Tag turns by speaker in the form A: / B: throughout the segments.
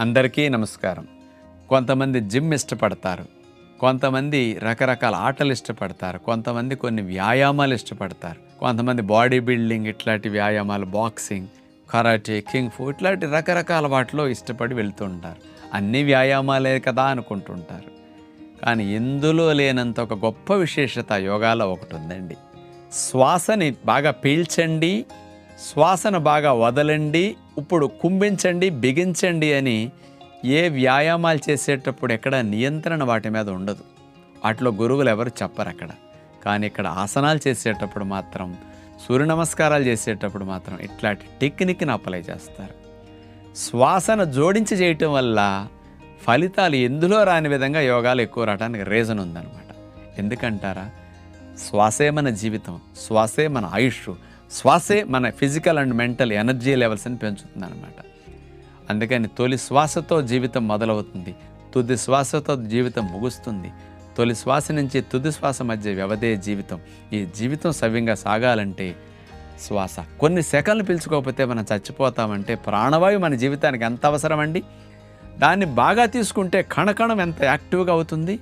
A: అందరికీ నమస్కారం. కొంతమంది జిమ్ ఇష్టపడతారు. కొంతమంది రకరకాల ఆటలు ఇష్టపడతారు. కొంతమంది కొన్ని వ్యాయామాలు ఇష్టపడతారు. కొంతమంది బాడీ బిల్డింగ్ ఇట్లాంటి వ్యాయామాలు బాక్సింగ్ కరాటే కింగ్ ఫు ఇట్లాంటి రకరకాల వాటిలో ఇష్టపడి వెళ్తుంటారు. అన్ని వ్యాయామాలే కదా అనుకుంటుంటారు. కానీ ఎందులో లేనంత ఒక గొప్ప విశేషత యోగాలో ఒకటి ఉందండి. శ్వాసని బాగా పీల్చండి. శ్వాసను బాగా వదలండి. ఇప్పుడు కుంభించండి బిగించండి అని ఏ వ్యాయామాలు చేసేటప్పుడు ఎక్కడ నియంత్రణ వాటి మీద ఉండదు. వాటిలో గురువులు ఎవరు చెప్పరు అక్కడ. కానీ ఇక్కడ ఆసనాలు చేసేటప్పుడు మాత్రం సూర్య నమస్కారాలు చేసేటప్పుడు మాత్రం ఇట్లాంటి టెక్నిక్ని అప్లై చేస్తారు. శ్వాసను జోడించి చేయటం వల్ల ఫలితాలు ఎందులో రాని విధంగా యోగాలు ఎక్కువ రావడానికి రీజన్ ఉందన్నమాట. ఎందుకంటారా? శ్వాసే మన జీవితం శ్వాసే మన ఆయుష్. శ్వాసే మన ఫిజికల్ అండ్ మెంటల్ ఎనర్జీ లెవెల్స్ని పెంచుతుంది అనమాట అందుకని తొలి శ్వాసతో జీవితం మొదలవుతుంది. తుది శ్వాసతో జీవితం ముగుస్తుంది. తొలి శ్వాస నుంచి తుది శ్వాస మధ్య వ్యవధే జీవితం. ఈ జీవితం సవ్యంగా సాగాలంటే శ్వాస. కొన్ని సెకండ్లు పీల్చుకోకపోతే మనం చచ్చిపోతామంటే ప్రాణవాయువు మన జీవితానికి ఎంత అవసరం అండి దాన్ని బాగా తీసుకుంటే కణకణం ఎంత యాక్టివ్గా అవుతుంది?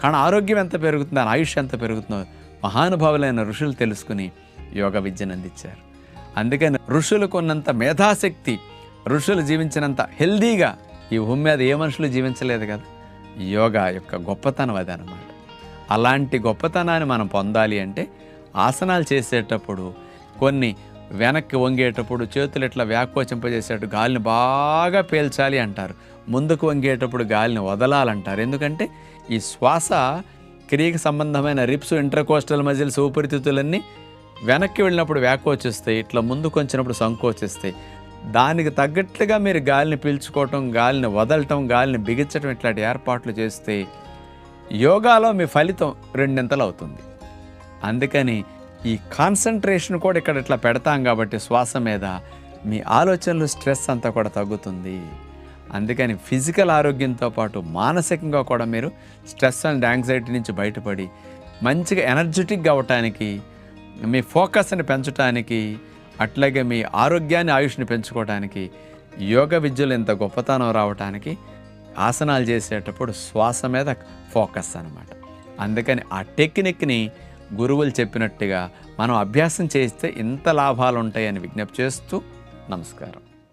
A: కణ ఆరోగ్యం ఎంత పెరుగుతుంది దాని ఆయుష్ ఎంత పెరుగుతుందో మహానుభావులైన ఋషులు తెలుసుకుని యోగ విద్యను అందించారు అందుకని ఋషులకు ఉన్నంత మేధాశక్తి ఋషులు జీవించినంత హెల్దీగా ఈ భూమి మీద ఏ మనుషులు జీవించలేదు కదా? యోగా యొక్క గొప్పతనం అది అనమాట అలాంటి గొప్పతనాన్ని మనం పొందాలి అంటే ఆసనాలు చేసేటప్పుడు కొన్ని వెనక్కి వంగేటప్పుడు చేతులు ఇట్లా వ్యాకోచింపజేసేటప్పుడు గాలిని బాగా పేల్చాలి అంటారు. ముందుకు వంగేటప్పుడు గాలిని వదలాలంటారు. ఎందుకంటే ఈ శ్వాస క్రియకి సంబంధమైన రిప్స్ ఇంటర్కోస్టల్ మజిల్స్ ఊపిరితిత్తులన్నీ వెనక్కి వెళ్ళినప్పుడు వ్యాకోచిస్తాయి ఇట్లా ముందుకు వచ్చినప్పుడు సంకోచిస్తాయి దానికి తగ్గట్లుగా మీరు గాలిని పీల్చుకోవటం గాలిని వదలటం గాలిని బిగించటం ఇట్లాంటి ఏర్పాట్లు చేస్తే యోగాలో మీ ఫలితం రెండింతలు అవుతుంది. అందుకని ఈ కాన్సన్ట్రేషన్ కూడా ఇక్కడ ఇట్లా పెడతాం కాబట్టి శ్వాస మీద మీ ఆలోచనలు స్ట్రెస్ అంతా కూడా తగ్గుతుంది. అందుకని ఫిజికల్ ఆరోగ్యంతో పాటు మానసికంగా కూడా మీరు స్ట్రెస్ అండ్ యాంగ్జైటీ నుంచి బయటపడి మంచిగా ఎనర్జెటిక్గా అవటానికి మీ ఫోకస్ని పెంచడానికి అట్లాగే మీ ఆరోగ్యాన్ని ఆయుష్ని పెంచుకోవడానికి యోగ విద్యలు ఇంత గొప్పతనం రావటానికి ఆసనాలు చేసేటప్పుడు శ్వాస మీద ఫోకస్ అన్నమాట. అందుకని ఆ టెక్నిక్ని గురువులు చెప్పినట్టుగా మనం అభ్యాసం చేస్తే ఇంత లాభాలు ఉంటాయని విజ్ఞప్తి చేస్తూ నమస్కారం.